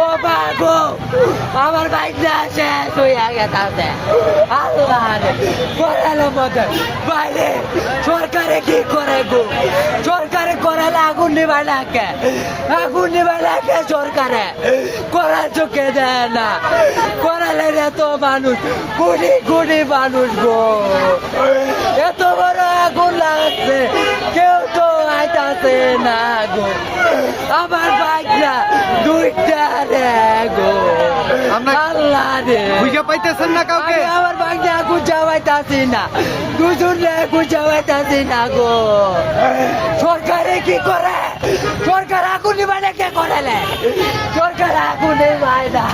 ও আমার বাইক না শেষ হইয়া গেছে আল্লাহ করালো মতো বাইরে, সরকারে কি করে গো? সরকারে করালে আগুন নিবাই লাগে আগুন নিবাই লাগে সরকারে। করার চোখে দেয় না। করালে এত মানুষ কোটি কোটি মানুষ গো। এত বড় আগুন লাগছে, কেউ তো আইতাছে না গো। আমার বাইক দুইটা খুঁজে পাইতেছেন না কাউকে? আমি আমার বাইক না গুজা পাইতাছি না। দুজন গুজা পাইতাছি না গো। সরকারে কি করে? সরকার আগুন নিবানে কে করেলে সরকার আগুন নিবায় না।